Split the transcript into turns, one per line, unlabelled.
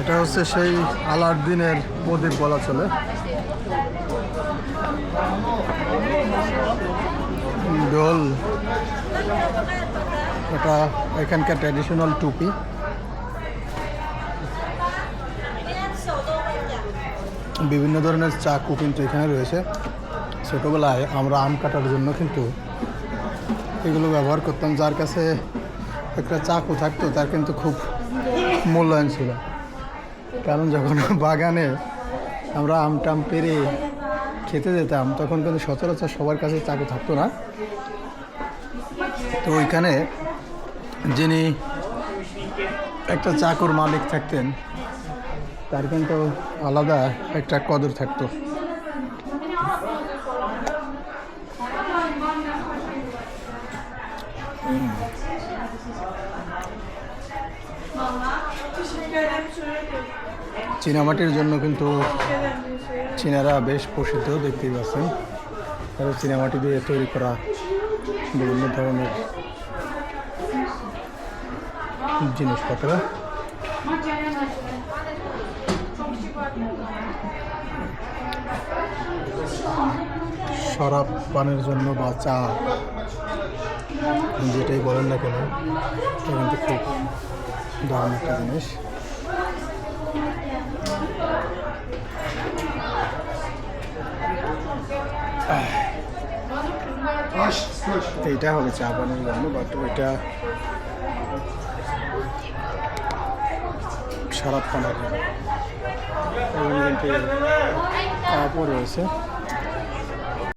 এটা হচ্ছে সেই আলাউদ্দিনের প্রদীপ বলা চলে। ডোল এটা এখানকার ট্র্যাডিশনাল টুপি। বিভিন্ন ধরনের চাকু কিন্তু এখানে রয়েছে। ছোটোবেলায় আমরা আম কাটার জন্য কিন্তু এগুলো ব্যবহার করতাম। যার কাছে একটা চাকু থাকতো, তার কিন্তু খুব মূল্যায়ন ছিল। কারণ যখন বাগানে আমরা আম টাম পেরে খেতে যেতাম, তখন কিন্তু সচরাচর সবার কাছে চাকু থাকতো না। তো ওইখানে যিনি একটা চাকুর মালিক থাকতেন, তার কিন্তু আলাদা একটা কদর থাকতো। চীনামাটির জন্য কিন্তু চীনারা বেশ প্রসিদ্ধ, দেখতেই পাচ্ছেন। তারা চীনামাটি দিয়ে তৈরি করা বিভিন্ন ধরনের জিনিসপত্র। শরাব পানের জন্য বা চা, যেটাই বলেন না কেন, এটা কিন্তু খুব দারুণ একটা জিনিস। এইটা হবে চা পানের জন্য বাট ওইটা শরাব খানার কাপড় রয়েছে